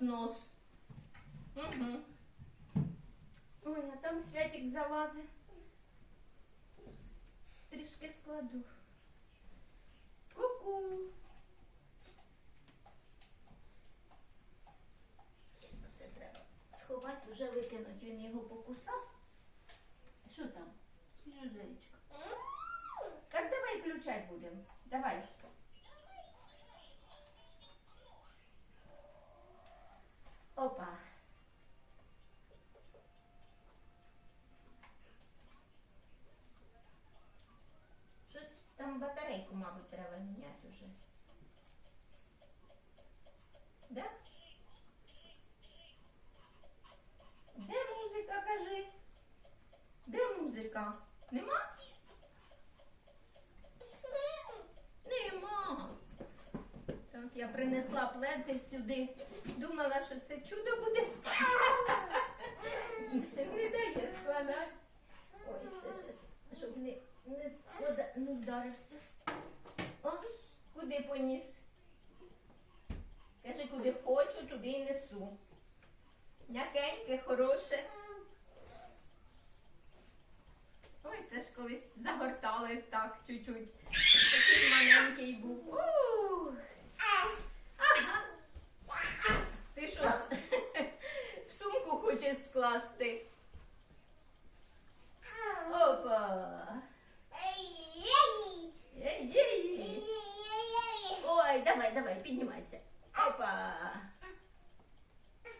рознос. Угу. Ой, а там Святик залазить. Трішки складу. Ку-ку. Це треба сховати, вже викинути. Він його покусав. Що там? Жузелечко. Так давай включать будемо. Давай. Де? Нема? Нема. Так, я принесла пледи сюди. Думала, що це чудо буде спати. Не дає складати. Ой, це щас, щоб не, не, склада- не вдарився. О, куди поніс? Каже, куди хочу, туди й несу. М'якеньке, хороше. Ой, це ж колись загортали так чуть-чуть. Такий маленький був. Ага. Ти що, в сумку хочеш скласти? Опа. Ой, давай, давай, піднімайся. Опа.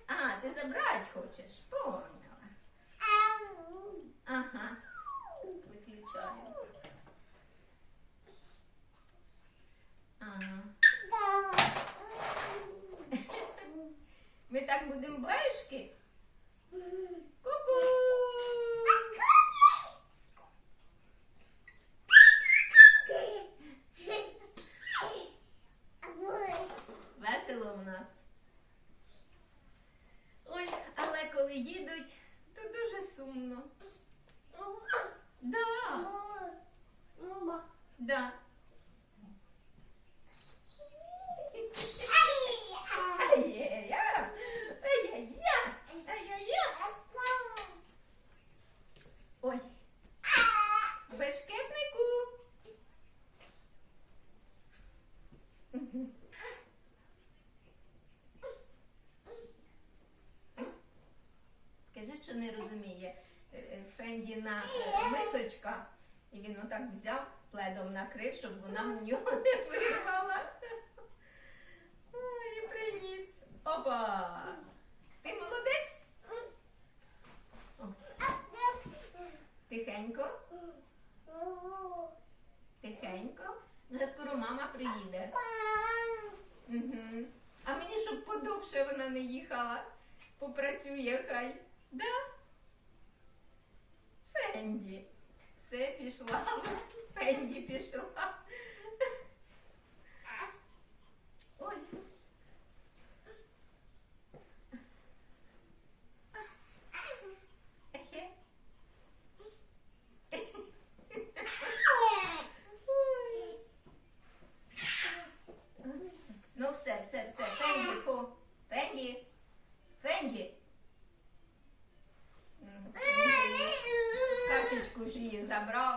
А, ти забрати хочеш? Поняла. Ага. Виключаю. Ага. Ми так будемо баюшки? ще вона не їхала. Попрацює хай. Да? Фенді. Все пішла. Фенді пішла. Ой. Ну все, все, все, Фенді, фу. Фенді. Фенді. Качечку ж її забрав.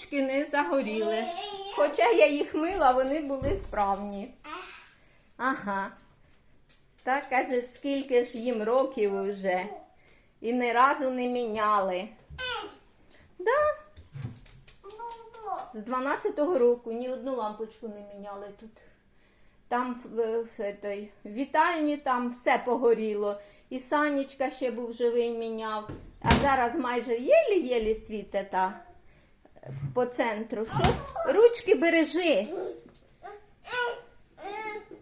Лампочки не загоріли. Хоча я їх мила, вони були справні. Ага. Так каже, скільки ж їм років вже. І ні разу не міняли. Да, з 12-го року ні одну лампочку не міняли тут. Там в, в, той, в вітальні там все погоріло. І Санечка ще був живий міняв. А зараз майже єлі-єлі світе та по центру. Що? Ручки бережи.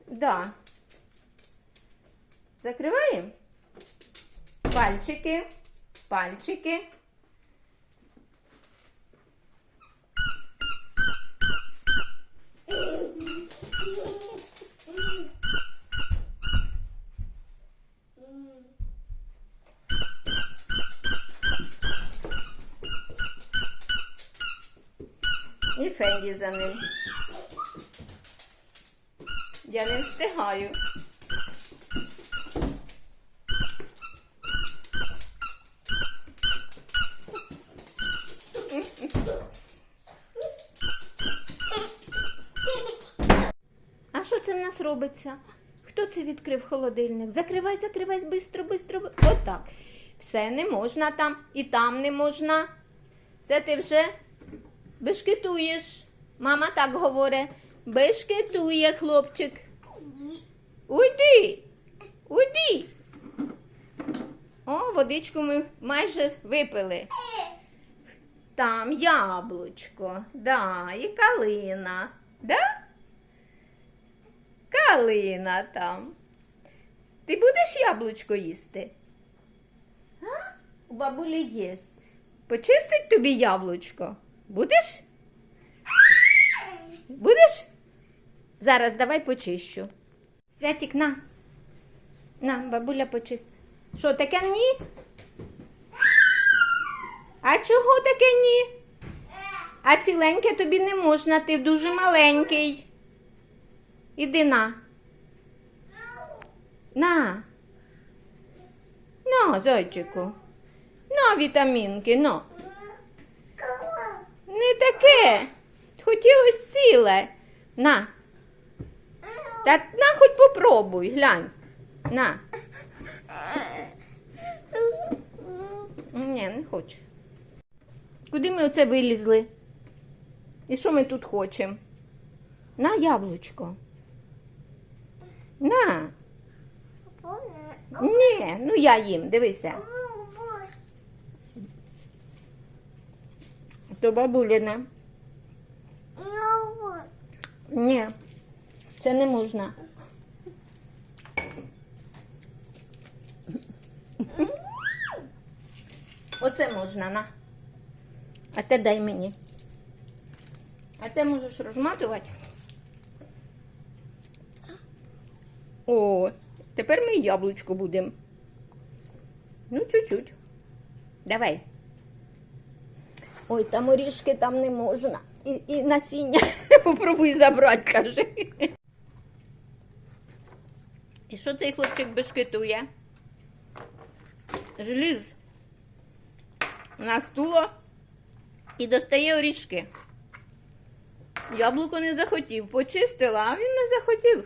Да. Закриваємо. Пальчики. Пальчики. І за ним. Я не встигаю. А що це в нас робиться? Хто це відкрив холодильник? Закривай, закривай, бистро, бистро. Отак. Все не можна там і там не можна. Це ти вже бешкетуєш. Мама так говорить. Бешкетує хлопчик. Уйди. Уйди. О, водичку ми майже випили. Там яблучко, да, і калина. Да? Калина там. Ти будеш яблучко їсти? А? У бабулі єсть. Почистить тобі яблучко? Будеш? Будеш? Зараз давай почищу. Святік, на. На, бабуля почисть. Що, таке ні? А чого таке ні? А ціленьке тобі не можна, ти дуже маленький. Іди на. На. На, зайчику. На вітамінки, на. Не таке. Хотілося ціле. На. Та на хоч попробуй, глянь. На. Ні, не хочу. Куди ми оце вилізли? І що ми тут хочемо? На яблучко. На. Ні, ну я їм, дивися. То бабуліне. Ні, це не можна. Оце можна, на. А те дай мені. А те можеш розматувати. О, тепер ми яблучко будемо. Ну, чуть-чуть. Давай. Ой, там орішки там не можна. І, і насіння попробуй забрати, каже. І що цей хлопчик бешкетує? Желіз на стуло і достає орішки. Яблуко не захотів, почистила, а він не захотів.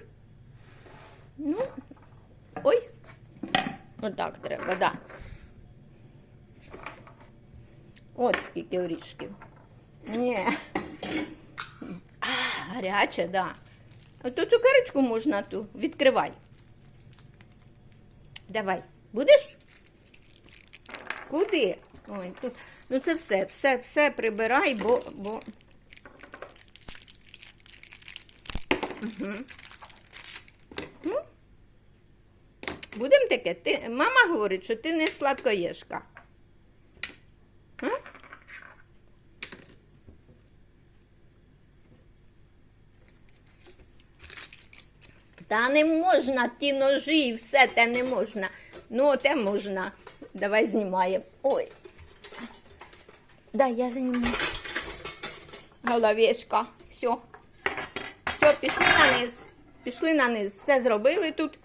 Ну, ой, отак треба, да. От скільки орішків. Ні. Гаряче, да. Ото цукерочку можна ту. Відкривай. Давай. Будеш? Куди? Ой, тут. Ну це все, все, все прибирай, бо. бо... Угу. Ну, будемо таке. Ти... Мама говорить, що ти не сладкоєшка. Та не можна ті ножі і все те не можна. Ну, те можна. Давай знімаємо. Ой. Да, я зніму. Головешка. Все. Все, пішли на низ. Пішли на низ. Все зробили тут.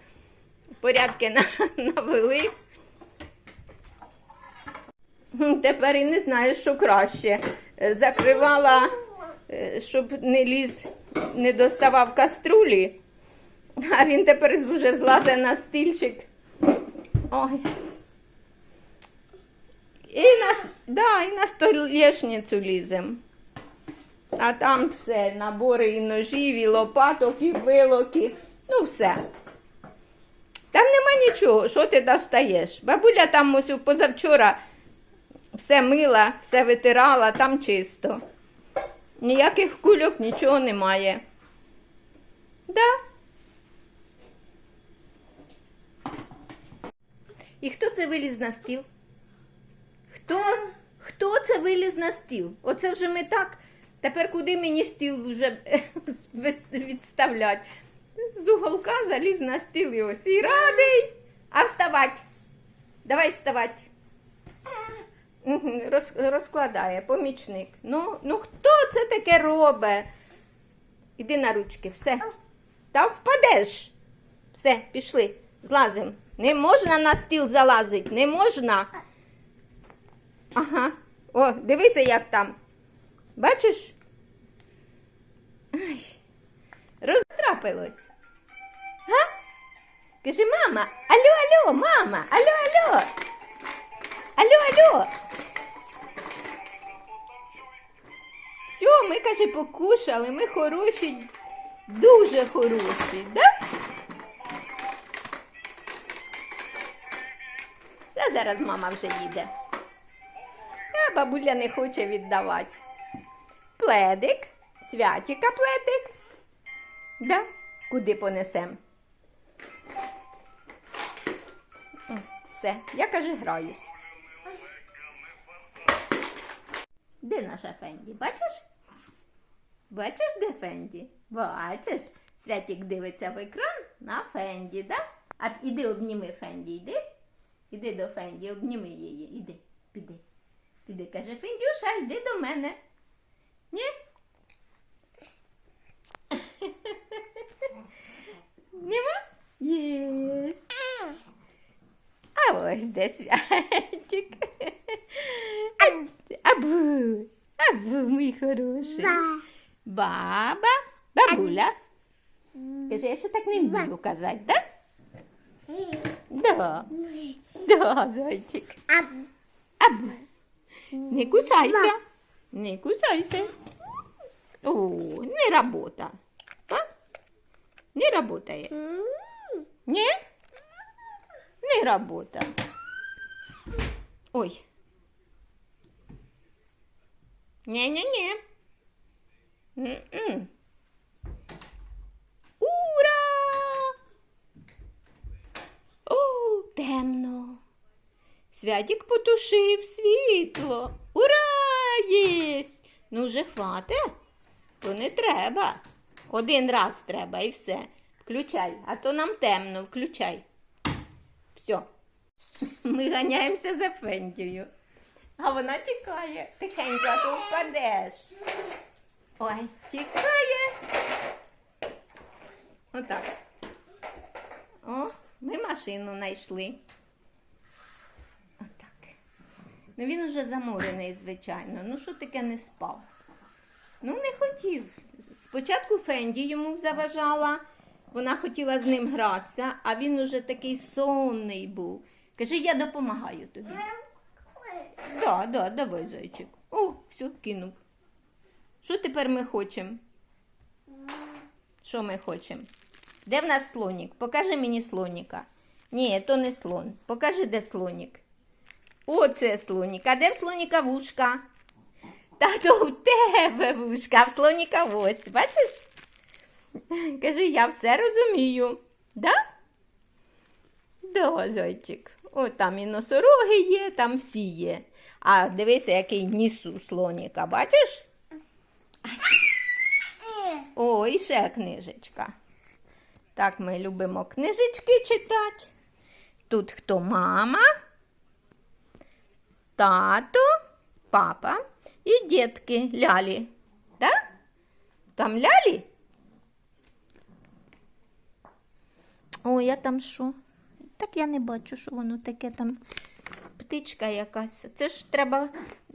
Порядки навели. Тепер і не знаю, що краще. Е, Закривала, е, щоб не ліз, не доставав каструлі, а він тепер вже злазить на стільчик. Ой. І на, да, і на столешницю лізем. А там все, набори і ножів, і лопаток, і вилоки. Ну, все. Там нема нічого, що ти достаєш. Бабуля там ось позавчора все мила, все витирала, там чисто. Ніяких кульок, нічого немає. Да. І хто це виліз на стіл? Хто? Хто це виліз на стіл? Оце вже ми так. Тепер куди мені стіл вже відставлять? З уголка заліз на стіл і ось і радий. А вставать. Давай вставать. Роз, розкладає помічник. Ну, ну хто це таке робить? Іди на ручки, все. Та впадеш. Все, пішли, злазим. Не можна на стіл залазити, не можна. Ага. О, дивися, як там. Бачиш? Ай, розтрапилось. Га? Кажи, мама, алло, алло, мама, алло, алло. Алло, алло. Все, ми, каже, покушали, ми хороші, дуже хороші, да? Зараз мама вже їде. А бабуля не хоче віддавати. Пледик, святіка пледик. Да? Куди понесем? Все, я каже, граюсь. Де наша Фенді? Бачиш? Бачиш, де Фенді? Бачиш? Святік дивиться в екран на Фенді, да? А іди обніми Фенді, йди. Іди до Фенді, обніми її. Іди, піди. Піди, каже, Фендюша, йди до мене. Ні? Нема? Єс. А ось де святик. Абу, абу, мій хороший. Баба, бабуля. Каже, я ще так не вмію казати, да? Да. Да, зайчик. Абу. Не кусайся. Не кусайся. О, не работа. А? Не работает. Не? Не работа. Ой. Не-не-не. Ура! О, темно. Святік потушив світло. Ура! Єсть! Ну вже хвате, то не треба. Один раз треба і все. Включай, а то нам темно, включай. Все. Ми ганяємося за Фендією. А вона тікає. Тихенько, а то впадеш. Ой, тікає. Отак. О, ми машину знайшли. Отак. Ну він уже замурений, звичайно. Ну що таке не спав? Ну, не хотів. Спочатку Фенді йому заважала, вона хотіла з ним гратися, а він уже такий сонний був. Каже, я допомагаю тобі. Да, да, давай, зайчик. О, все, кинув. Що тепер ми хочемо? Що ми хочемо? Де в нас слонік? Покажи мені слоніка. Ні, то не слон. Покажи, де слонік. О, це слонік. А де в слоніка вушка? Та то в тебе вушка, в слоніка ось. Бачиш? Кажи, я все розумію. Да? Да, зайчик. О, там і носороги є, там всі є. А дивися, який ніс у слоніка, бачиш? О, і ще книжечка. Так, ми любимо книжечки читати. Тут хто мама, тато, папа і дітки лялі. Так? Там лялі? О, я там що? Так я не бачу, що воно таке там птичка якась. Це ж треба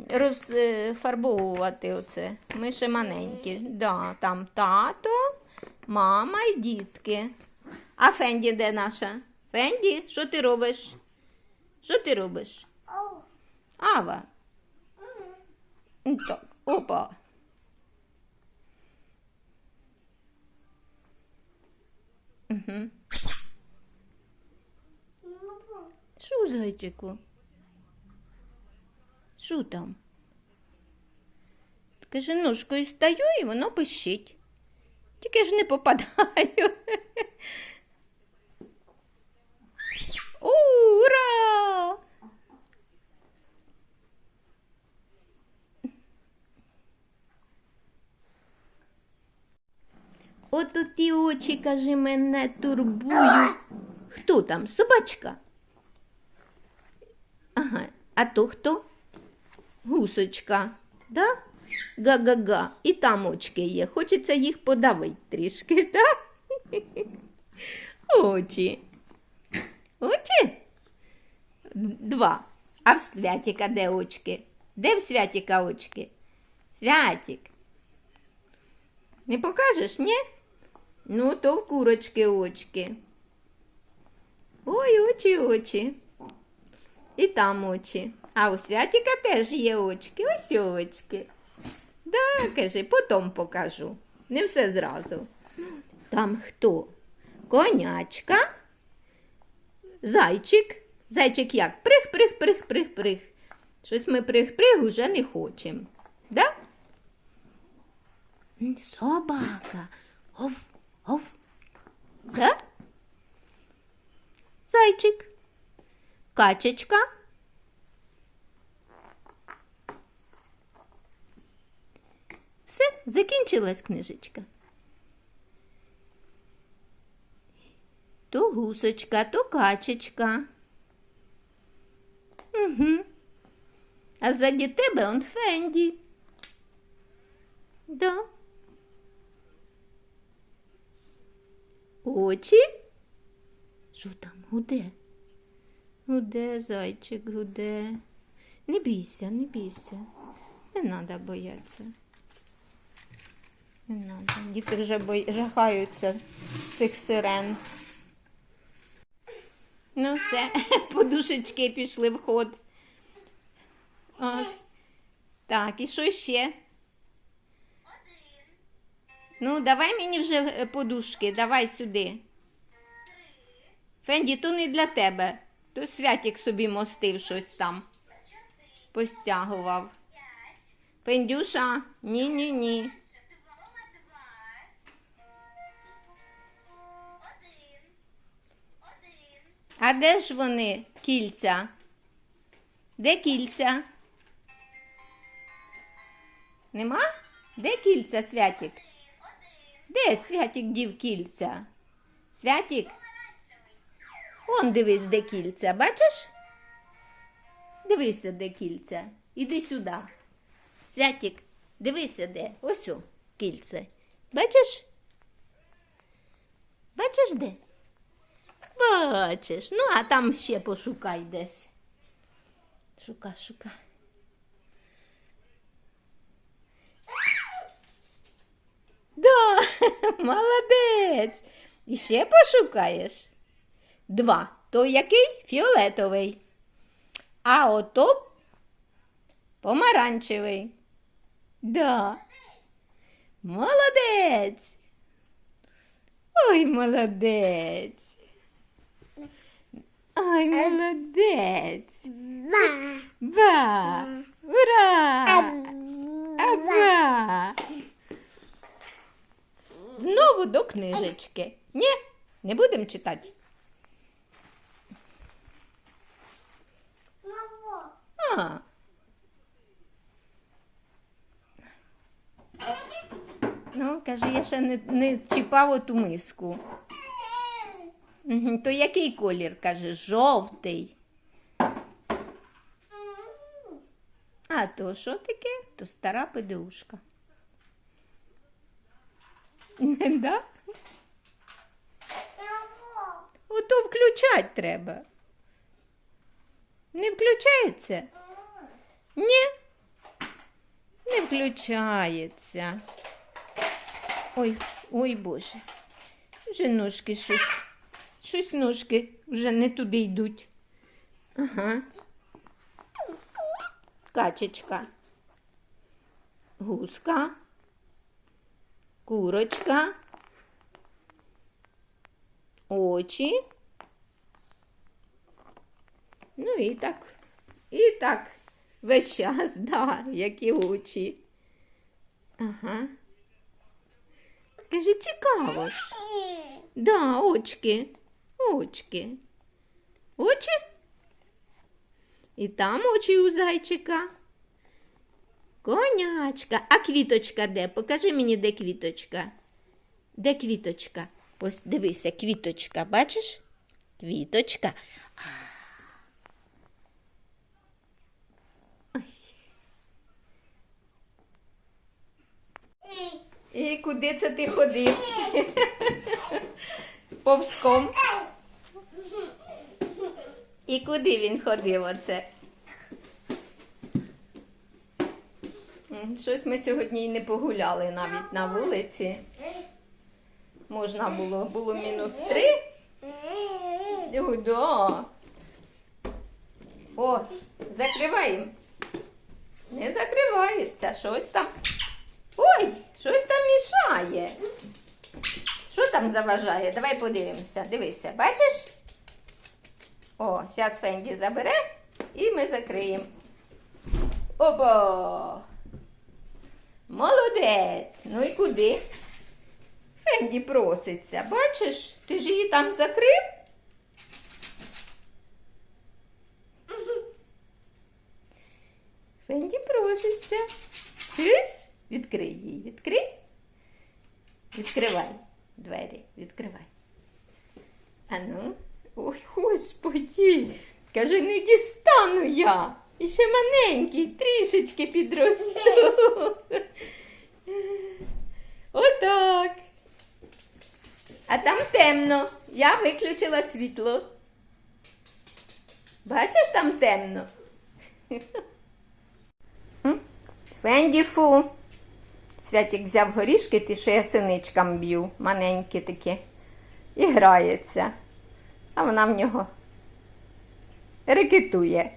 розфарбовувати оце. Ми ще маленькі. Да, там тато, мама і дітки. А Фенді де наша? Фенді, що ти робиш? Що ти робиш? Ава. Так, опа. Угу. Що, зайчику? Що там? Каже, ножкою стаю і воно пищить. Тільки ж не попадаю. Ура! Ото ті очі, каже, мене турбують. Хто там? Собачка? Ага, а то хто? Гусочка, да? Га-га-га. І там очки є. Хочеться їх подавити трішки, да? Очі. Очі? Два. А в Святіка де очки? Де в Святіка очки? Святік. Не покажеш, ні? Ну, то в курочки очки. Ой, очі, очі. І там очі. А у Святіка теж є очки. Ось очки. Да, каже, потім покажу. Не все зразу. Там хто? Конячка, зайчик. Зайчик як? Прих, прих, прих, прих, прих. Щось ми прих-прих уже не хочемо. Да? Собака. Ов, ов. Да? Зайчик. Качечка. Все, закінчилась книжечка. То гусочка, то качечка. Угу. А ззаді тебе он Фенді. Да. Очі? Що там гуде? Гуде, зайчик, гуде. Не бійся, не бійся. Не треба боятися. Не треба. Діти вже бой... жахаються цих сирен. Ну все, подушечки пішли в ход. О. Так, і що ще? Ну, давай мені вже е, подушки, давай сюди. Фенді, то не для тебе. То святік собі мостив щось там. Постягував. Фендюша, ні-ні-ні. А де ж вони, кільця? Де кільця? Нема? Де кільця, Святік? Де Святік дів кільця? Святік? Он дивись, де кільця, бачиш? Дивися, де кільця. Іди сюди. Святік, дивися де. Ось о, кільце. Бачиш? Бачиш де? Бачиш. Ну, а там ще пошукай десь. Шукай, шукай. Да, молодець. І ще пошукаєш? Два. То який? Фіолетовий. А ото помаранчевий. Да. Молодець. Ой, молодець. Ой, молодець. Ба. Ура! Аба. Знову до книжечки. Ні, не будемо читати. А. Ну, каже, я ще не, не чіпав оту миску. То який колір? каже, жовтий. А то що таке? То стара педушка. Да? Ото включать треба. Не включається? Ні. Не включається. Ой, ой Боже. Вже ножки щось. Щось ножки вже не туди йдуть. Ага. Качечка. Гуска. Курочка. Очі. Ну і так. І так. Весь час, да, які очі. Ага. Каже, цікаво ж. Да, очки. Очки. Очі? І там очі у зайчика. Конячка. А квіточка де? Покажи мені, де квіточка. Де квіточка? Ось дивися, квіточка, бачиш? Квіточка. І куди це ти ходив? Повзком. І куди він ходив оце? Щось ми сьогодні й не погуляли навіть на вулиці. Можна було, було мінус три. О, да. О, закриваємо. Не закривається, щось там. Ой, щось там мішає. Що там заважає? Давай подивимося. Дивися, бачиш? О, зараз Фенді забере і ми закриємо. Опа! Молодець! Ну і куди? Фенді проситься. Бачиш, ти ж її там закрив? Фенді проситься. Чуєш? Відкрий її, відкрий. Відкривай двері, відкривай. Ану. Ой, господі. Каже, не дістану я. І ще маленький, трішечки підросту. Отак. А там темно. Я виключила світло. Бачиш, там темно. М? Фенді фу. Святік взяв горішки, ті, що я синичкам б'ю, маленькі такі, і грається. А вона в нього рекетує.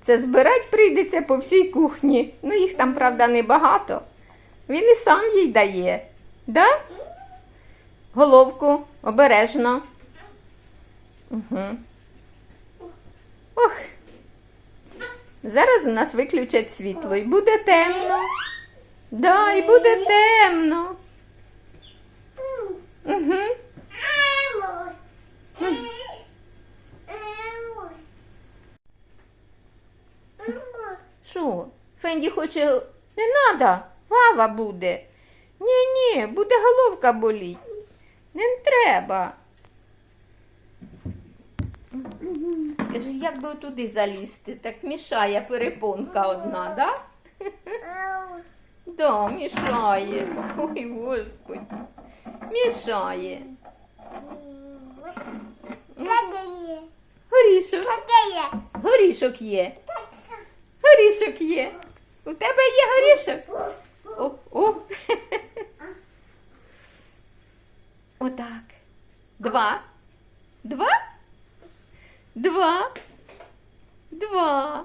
Це збирать прийдеться по всій кухні. Ну, їх там, правда, небагато. Він і сам їй дає. Да? Головку обережно. Угу. Ох. Зараз у нас виключать світло і буде темно. Да, і буде темно. Угу. Що? Фенді хоче. Не надо, вава буде. Ні, ні, буде головка боліть. Не треба. Каже, як би туди залізти? Так мішає перепонка одна, да? Да, мішає. Ой, господи. Мішає. Горішок. Горішок є. Горішок є. У тебе є горішок? О, о. Отак. Два. Два? Два. Два.